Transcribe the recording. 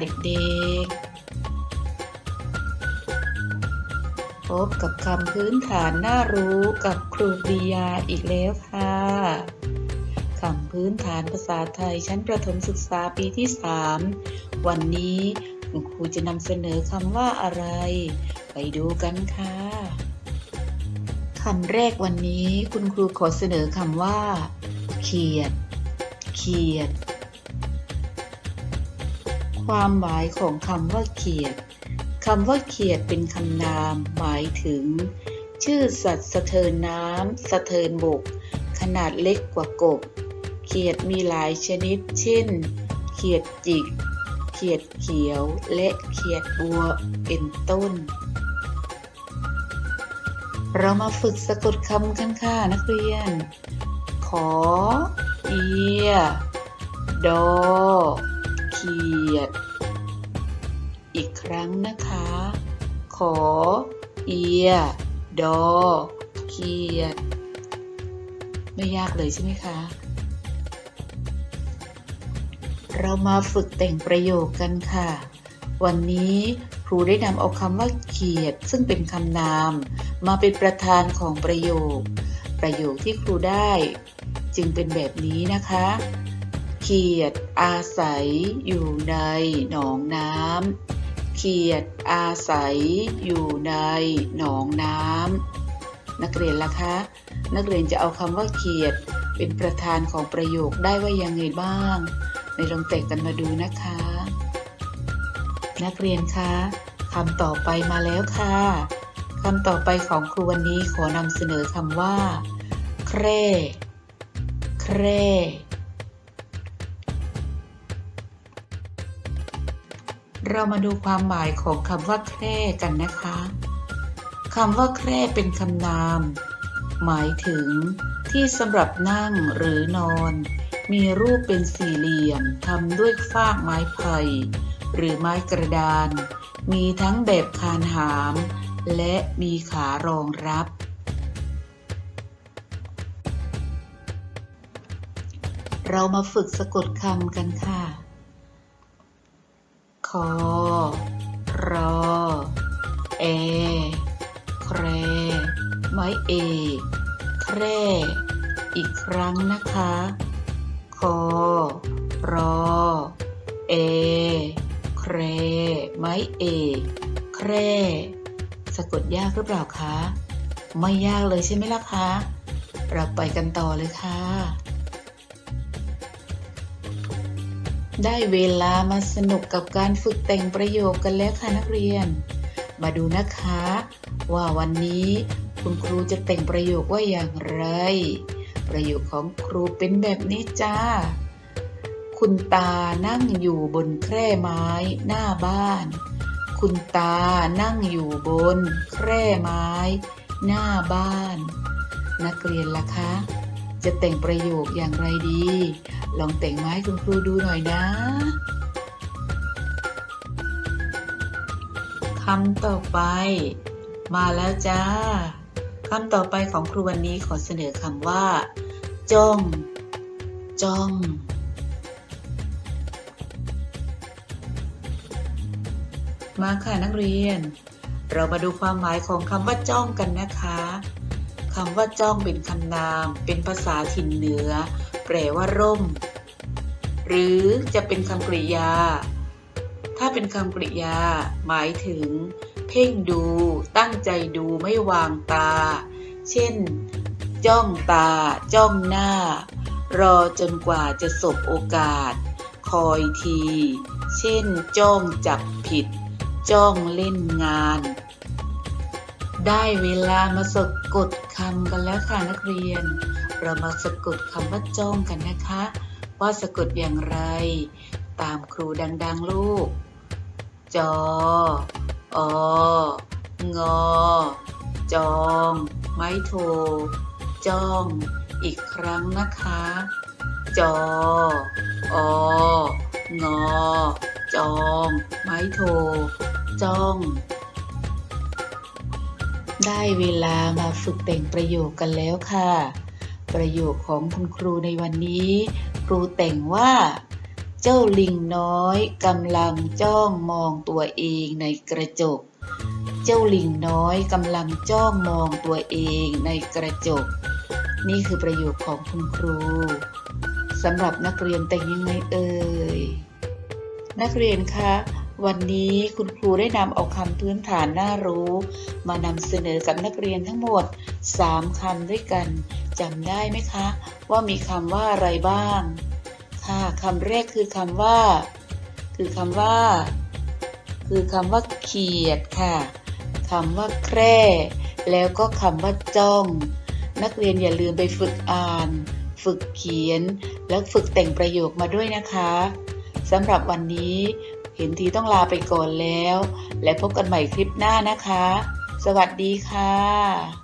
เด็กๆ พบกับคำพื้นฐานน่ารู้กับครูปริยาอีกแล้วค่ะ คำพื้นฐานภาษาไทยชั้นประถมศึกษาปีที่ 3 วันนี้คุณครูจะนำเสนอคำว่าอะไร ไปดูกันค่ะคำแรกวันนี้คุณครูขอเสนอคำว่า เขียด เขียด ความหมายของคำว่าเขียดคำว่าเขียดเป็นคำนาม หมายถึง ชื่อสัตว์สะเทินน้ำสะเทินบก ขนาดเล็กกว่ากบ เขียดมีหลายชนิด เช่น เขียดจิก เขียดเขียว และเขียดบัว เป็นต้น เรามาฝึกสะกดคำกันค่ะนักเรียน ขอ เอีย ดอ ขียด อีกครั้งนะคะ ขอ เอีย ดอ เขียด ไม่ยากเลยใช่ไหมคะ เรามาฝึกแต่งประโยคกันค่ะ วันนี้ครูได้นำเอาคำว่าเขียด ซึ่งเป็นคำนาม มาเป็นประธานของประโยค ประโยคที่ครูได้ จึงเป็นแบบนี้นะคะ เขียดอาศัยอยู่ในหนองน้ำเขียดอาศัยอยู่ในหนองน้ำนักเรียนล่ะคะ นักเรียนจะเอาคำว่าเขียดเป็นประธานของประโยคได้ว่ายังไงบ้าง ในลองแต่งกันมาดูนะคะ นักเรียนคะคำต่อไปมาแล้วค่ะคำต่อไปของครูวันนี้ขอนำเสนอคำว่า แคร่ แคร่ เรามาดูความหมายของคำว่าแคร่กันนะคะคำว่าแคร่เป็นคำนาม หมายถึง ที่สำหรับนั่งหรือนอน มีรูปเป็นสี่เหลี่ยมทำด้วยฟากไม้ไผ่หรือไม้กระดาน มีทั้งแบบคานหาม และมีขารองรับ เรามาฝึกสะกดคำกันค่ะ คอ รอ เอ แคร ไม้เอก แคร่ อีกครั้งนะคะ คอ รอ เอ แคร ไม้เอก แคร่ สะกดยากหรือเปล่าคะ ไม่ยากเลยใช่ไหมล่ะคะ เราไปกันต่อเลยค่ะ ได้เวลามาสนุกกับการฝึกแต่งประโยคกันแล้วค่ะนักเรียน มาดูนะคะ ว่าวันนี้คุณครูจะแต่งประโยคว่าอย่างไร ประโยคของครูเป็นแบบนี้จ้า คุณตานั่งอยู่บนแคร่ไม้หน้าบ้าน คุณตานั่งอยู่บนแคร่ไม้หน้าบ้าน นักเรียนล่ะคะ จะแต่งประโยคอย่างไรดี ลองแต่งไม้คุณครูดูหน่อยนะคำต่อไป มาแล้วจ้าคำต่อไปของครูวันนี้ขอเสนอคำว่า จ้อง จ้องมาค่ะนักเรียน เรามาดูความหมายของคำว่าจ้องกันนะคะ คำว่าจ้องเป็นคำนาม เป็นภาษาถิ่นเหนือ แปลว่าร่ม หรือจะเป็นคำกริยา ถ้าเป็นคำกริยา หมายถึง เพ่งดู ตั้งใจดูไม่วางตา เช่น จ้องตา จ้องหน้า รอจนกว่าจะสบโอกาส คอยที เช่น จ้องจับผิด จ้องเล่นงาน ได้เวลามาสะกดคำกันแล้วค่ะนักเรียน เรามาสะกดคำว่าจ้องกันนะคะ ว่าสะกดอย่างไร ตามครูดัง ๆ ลูก จอ อ งอ จอง ไม้โท จ้อง อีกครั้งนะคะ จอ อ งอ จอง ไม้โท จ้อง ได้เวลามาฝึกแต่งประโยคกันแล้วค่ะ ประโยคของคุณครูในวันนี้ ครูแต่งว่า เจ้าลิงน้อยกำลังจ้องมองตัวเองในกระจก เจ้าลิงน้อยกำลังจ้องมองตัวเองในกระจก นี่คือประโยคของคุณครูสำหรับนักเรียนแต่งยังไงเอ่ยนักเรียนคะ วันนี้คุณครูได้นำเอาคำพื้นฐานน่ารู้ มานำเสนอกับนักเรียนทั้งหมด 3คำด้วยกันจำได้ไหมคะ ว่ามีคำว่าอะไรบ้าง ค่ะคำแรกคือคำว่า คือคำว่า คือคำว่าเขียดค่ะคำว่าแคร่ แล้วก็คำว่าจ้อง นักเรียนอย่าลืมไปฝึกอ่าน ฝึกเขียน แล้วฝึกแต่งประโยคมาด้วยนะคะสำหรับวันนี้ เห็นทีต้องลาไปก่อนแล้ว และพบกันใหม่คลิปหน้านะคะ สวัสดีค่ะ